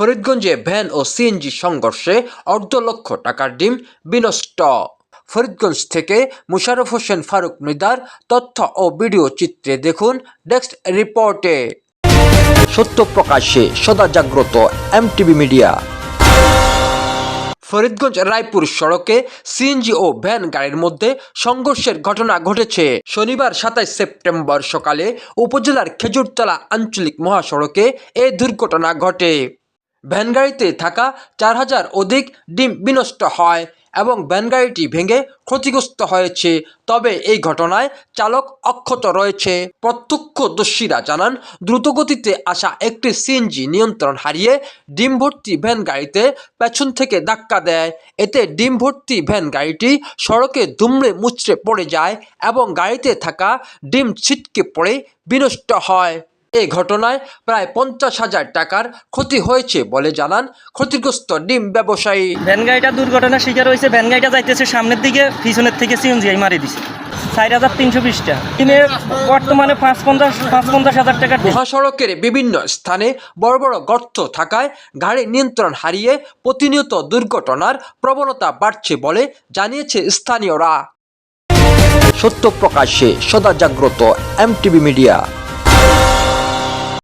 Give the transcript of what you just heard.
ফরিদগঞ্জে van ও CNG সংঘর্ষে অর্ধ লক্ষ টাকার ডিম বিনষ্ট। ফরিদগঞ্জ থেকে মুশারফ হোসেন ফারুক মৃদার তথ্য ও ভিডিও চিত্রে দেখুন নেক্সট রিপোর্টে। সত্য প্রকাশে সদা জাগ্রত এমটিভি মিডিয়া ফরিদগঞ্জ রায়পুর সড়কে সিএনজি ও ভ্যান গাড়ির মধ্যে সংঘর্ষের ঘটনা ঘটেছে। শনিবার সাতাইশ সেপ্টেম্বর সকালে উপজেলার খেজুরতলা আঞ্চলিক মহাসড়কে এ দুর্ঘটনা ঘটে। ভ্যান গাড়িতে থাকা চার হাজার অধিক ডিম বিনষ্ট হয় এবং ভ্যান গাড়িটি ভেঙে ক্ষতিগ্রস্ত হয়েছে। তবে এই ঘটনায় চালক অক্ষত রয়েছে। প্রত্যক্ষদর্শীরা জানান, দ্রুতগতিতে আসা একটি সিএনজি নিয়ন্ত্রণ হারিয়ে ডিম ভর্তি ভ্যান গাড়িতে পেছন থেকে ধাক্কা দেয়। এতে ডিম ভর্তি ভ্যান গাড়িটি সড়কে দুমড়ে মুচড়ে পড়ে যায় এবং গাড়িতে থাকা ডিম ছিটকে পড়ে বিনষ্ট হয়। এই ঘটনায় প্রায় পঞ্চাশ হাজার টাকার ক্ষতি হয়েছে বলে জানান ক্ষতিগ্রস্ত ডিম ব্যবসায়ী। ভ্যান গাড়িটা দুর্ঘটনার শিকার হয়েছে ভ্যান গাড়িটা যাইতেছে সামনের দিকে পিছনের থেকে সিএনজি মারি দিছে। চার হাজার তিনশো বিশটা কিনে বর্তমানে পাঁচ পঞ্চাশ পাঁচ পঞ্চাশ হাজার টাকা মহাসড়কের বিভিন্ন স্থানে বড় বড় গর্ত থাকায় গাড়ি নিয়ন্ত্রণ হারিয়ে প্রতিনিয়ত দুর্ঘটনার প্রবণতা বাড়ছে বলে জানিয়েছে স্থানীয়রা। সত্য প্রকাশে সদা জাগ্রত এমটিভি মিডিয়া।